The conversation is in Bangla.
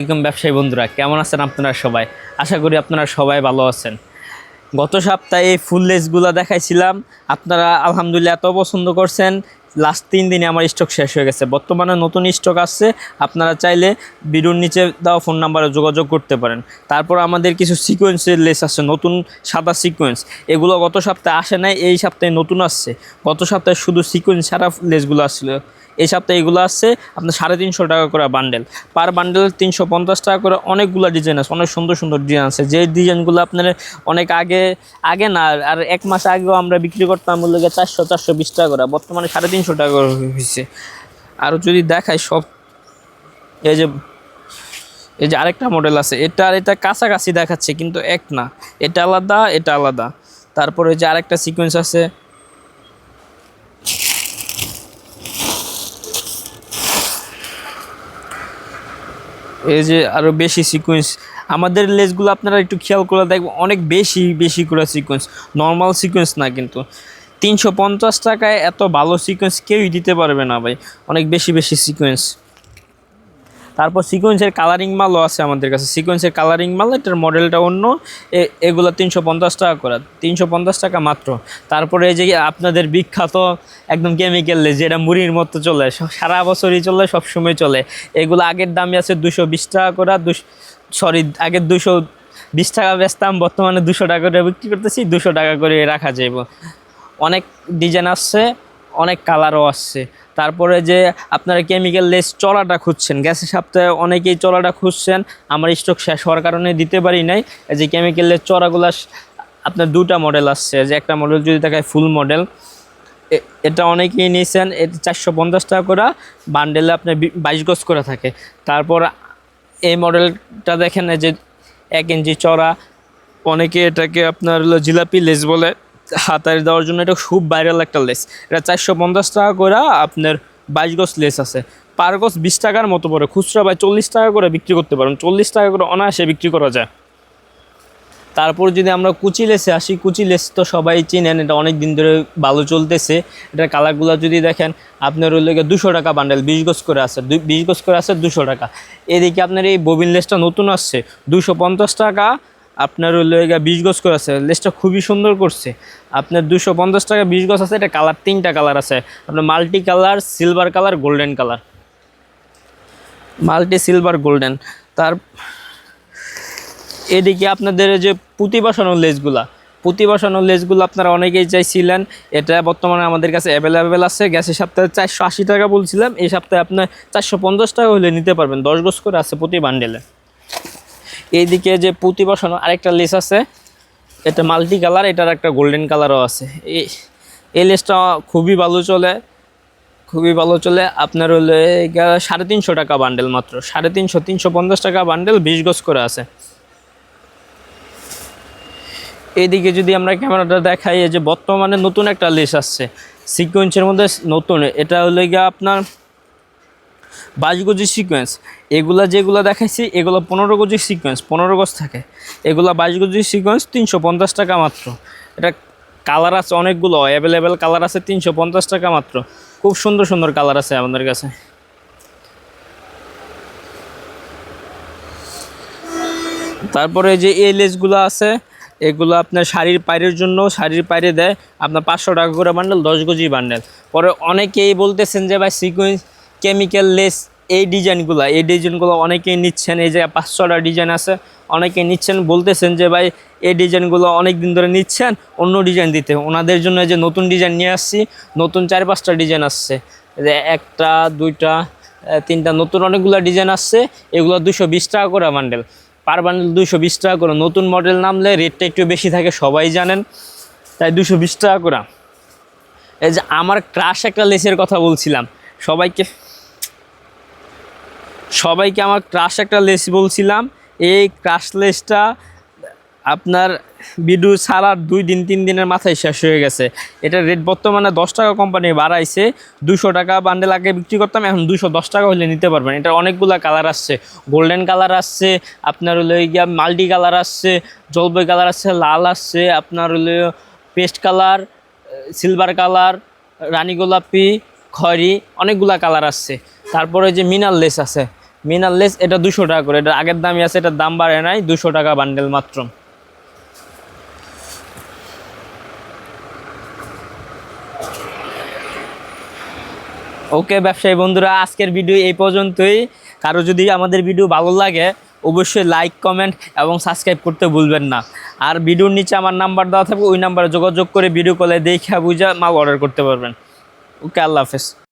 আসসালামাইকুম ব্যবসায়ী বন্ধুরা, কেমন আছেন আপনারা সবাই? আশা করি আপনারা সবাই ভালো আছেন। গত সপ্তাহে এই ফুল লেসগুলো দেখাইছিলাম, আপনারা আলহামদুলিল্লাহ এত পছন্দ করছেন লাস্ট তিন দিনে আমার স্টক শেষ হয়ে গেছে। বর্তমানে নতুন স্টক আসছে, আপনারা চাইলে ভিডিওর নিচে দেওয়া ফোন নাম্বারে যোগাযোগ করতে পারেন। তারপর আমাদের কিছু সিকোয়েন্সের লেস আছে, নতুন সাদা সিকোয়েন্স এগুলো গত সপ্তাহে আসে নাই, এই সপ্তাহে নতুন আসছে। গত সপ্তাহে শুধু সিকোয়েন্স ছাড়া লেসগুলো আসছিল। এই সপ্তাহে এগুলো আসছে, আপনার সাড়ে তিনশো টাকা করে বান্ডেল পার বান্ডেল তিনশো পঞ্চাশ টাকা করে অনেকগুলো ডিজাইন আছে, অনেক সুন্দর সুন্দর ডিজাইন আছে। যে ডিজাইনগুলো আপনার অনেক আগে আগে না, আর এক মাস আগেও আমরা বিক্রি করতাম মূল্য চারশো চারশো বিশ টাকা করে, বর্তমানে সাড়ে তিনশো টাকা করে হয়েছে আরও যদি দেখাই সব, এই যে এই যে আরেকটা মডেল আছে, এটা আর এটা কাছাকাছি দেখাচ্ছে, কিন্তু এক না। এটা আলাদা এটা আলাদা। তারপরে যে আরেকটা সিকোয়েন্স আছে এই যে আরও বেশি সিকোয়েন্স আমাদের লেসগুলো আপনারা একটু খেয়াল করে দেখবেন, অনেক বেশি বেশি করে সিকোয়েন্স নর্মাল সিকোয়েন্স না কিন্তু। তিনশো পঞ্চাশ টাকায় এত ভালো সিকোয়েন্স কেউই দিতে পারবে না ভাই, অনেক বেশি বেশি সিকোয়েন্স তারপর সিকোয়েন্সের কালারিং মালও আছে আমাদের কাছে। সিকোয়েন্সের কালারিং মাল, এটার মডেলটা অন্য। এগুলো তিনশো পঞ্চাশ টাকা করে। তিনশো পঞ্চাশ টাকা মাত্র। তারপরে এই যে আপনাদের বিখ্যাত একদম কেমিক্যাল যেটা মুড়ির মতো চলে, সারা বছরই চলে, সবসময় চলে। এগুলো আগের দামই আছে দুশো বিশ টাকা করে। দুশো সরি আগের দুশো বিশ টাকা বেচতাম, বর্তমানে দুশো টাকা করে বিক্রি করতেছি, দুশো টাকা করে রাখা যাইব। অনেক ডিজাইন আসছে, অনেক কালারও আসছে। তারপরে যে আপনারা কেমিক্যাল লেস চড়াটা খুঁজছেন, গ্যাসের সপ্তাহে অনেকেই চড়াটা খুঁজছেন, আমার স্টক শেষ হওয়ার কারণে দিতে পারি নাই। যে কেমিক্যাল লেস চড়াগুলো আপনার দুটা মডেল আসছে যে একটা মডেল যদি দেখায় ফুল মডেল এটা অনেকেই নিয়েছেন এটা চারশো পঞ্চাশ টাকা করে বান্ডেলে আপনার বাইশ গজ করে থাকে। তারপর এই মডেলটা দেখেন যে এক ইঞ্চি চড়া, অনেকে এটাকে আপনার জিলাপি লেস বলে। হাতায় দেওয়ার জন্য এটা খুব ভাইরাল একটা লেস এটা চারশো পঞ্চাশ টাকা করে আপনার বাইশ গজ লেস আছে। পার গজ বিশ টাকার মতো পড়ে। খুচরা বা চল্লিশ টাকা করে বিক্রি করতে পারেন। চল্লিশ টাকা করে অনায়াসে বিক্রি করা যায়। তারপর যদি আমরা কুচি লেসে আসি, কুচি লেস তো সবাই চিনেন, এটা অনেক দিন ধরে ভালো চলতেছে। এটার কালারগুলো যদি দেখেন, আপনার ওই লেগে দুশো টাকা বান্ডেল বিশ গজ করে আছে বিশ গজ করে আছে দুশো টাকা। এদিকে আপনার এই ববিন লেসটা নতুন আসছে, দুশো পঞ্চাশ টাকা আপনার লেগে বিশ গজ করে আছে। লেসটা খুবই সুন্দর করছে। আপনার দুশো পঞ্চাশ টাকা বিশ গজ আছে, এটা কালার, তিনটা কালার আছে। আপনার multi colour, silver colour, golden colour. Multi, silver, golden. তার এদিকে আপনাদের যে পুঁতি বসানোর লেসগুলা। পুঁতি বসানোর লেসগুলো আপনারা অনেকেই চাইছিলেন। এটা বর্তমানে আমাদের কাছে অ্যাভেলেবেল আছে। গ্যাসের সপ্তাহে চারশো আশি টাকা বলছিলাম। এই সপ্তাহে আপনার চারশো পঞ্চাশ টাকা হলে নিতে পারবেন। দশ গোজ করে আছে প্রতি বান্ডেলে এইদিকে যে পুঁতি বসানো, আরেকটা লেস আছে। এটা মাল্টি কালার, এটার একটা গোল্ডেন কালারও আছে। এই এই লেসটা খুবই ভালো চলে, খুবই ভালো চলে। আপনার হলে সাড়ে তিনশো টাকা বান্ডেল মাত্র। সাড়ে তিনশো তিনশো পঞ্চাশ টাকা বান্ডেল বিশ গজ করে আছে। এইদিকে যদি আমরা ক্যামেরাটা দেখাই যে বর্তমানে নতুন একটা লেস আসছে। সিকোয়েন্সের মধ্যে নতুন, এটা হলো গিয়ে আপনার বাইশ গজি সিকোয়েন্স এগুলা যেগুলো দেখাইছি, এগুলো পনেরো গজি সিকোয়েন্স পনেরো গজ থাকে। এগুলো বাইশ গজি সিকোয়েন্স তিনশো পঞ্চাশ টাকা মাত্র। এটা কালার আছে অনেকগুলো অ্যাভেলেবেল কালার আছে তিনশো পঞ্চাশ টাকা মাত্র। খুব সুন্দর সুন্দর কালার আছে আমাদের কাছে। তারপরে যে এই লেসগুলো আছে, এগুলো আপনার শাড়ির পায়ের জন্য, শাড়ির পায়রে দেয় আপনার পাঁচশো টাকা করে বান্ডেল দশ গজি বান্ডেল পরে অনেকেই বলতেছেন যে, ভাই সিকুয়েন্স কেমিক্যাল লেস এই ডিজাইনগুলো এই ডিজাইনগুলো অনেকেই নিচ্ছেন, এই যে পাঁচশোটা ডিজাইন আছে, অনেকেই নিচ্ছেন, বলতেছেন যে ভাই এই ডিজাইনগুলো অনেক দিন ধরে নিচ্ছেন, অন্য ডিজাইন দিতে। ওনাদের জন্য যে নতুন ডিজাইন নিয়ে আসছি, নতুন চার পাঁচটা ডিজাইন আসছে। যে একটা, দুইটা তিনটা, নতুন অনেকগুলো ডিজাইন আসছে, এগুলো দুশো বিশ টাকা করে বান্ডেল পার বান্ডেল দুশো বিশ টাকা করে। নতুন মডেল নামলে রেটটা একটু বেশি থাকে, সবাই জানেন, তাই দুশো বিশ টাকা করে। এই যে আমার ক্রাশ একটা লেসের কথা বলছিলাম, সবাইকে সবাইকে আমার ক্রাশ একটা লেস বলছিলাম। এই ক্রাশ লেসটা আপনার বিডু ছাড়ার দুই দিন, তিন দিনের মাথায় শেষ হয়ে গেছে। এটা রেট বর্তমানে দশ টাকা কোম্পানি বাড়াইছে। দুশো টাকা বান্ডেল আগে বিক্রি করতাম, এখন দুশো দশ টাকা হলে নিতে পারবেন। এটা অনেকগুলো কালার আসছে। গোল্ডেন কালার আসছে, আপনার হলো গিয়া মাল্টি কালার আসছে, জলপাই কালার আসছে, লাল আসছে, আপনার হলো পেস্ট কালার সিলভার কালার রানী গোলাপি, খয়রি, অনেকগুলা কালার আসছে। তারপরে যে মিনাল লেস আছে মিনার লেস এটা দুশো টাকা করে। এটা আগের দামই আছে, এটার দাম বাড়ে নাই দুশো টাকা বান্ডেল মাত্র। ওকে, ব্যবসায়ী বন্ধুরা, আজকের ভিডিও এই পর্যন্তই। কারও যদি আমাদের ভিডিও ভালো লাগে, অবশ্যই লাইক, কমেন্ট এবং সাবস্ক্রাইব করতে ভুলবেন না। আর ভিডিওর নিচে আমার নাম্বার দেওয়া থাকবে, ওই নাম্বারে যোগাযোগ করে ভিডিও কলে দেখে বুঝে মাল অর্ডার করতে পারবেন। ওকে, আল্লাহ হাফেজ।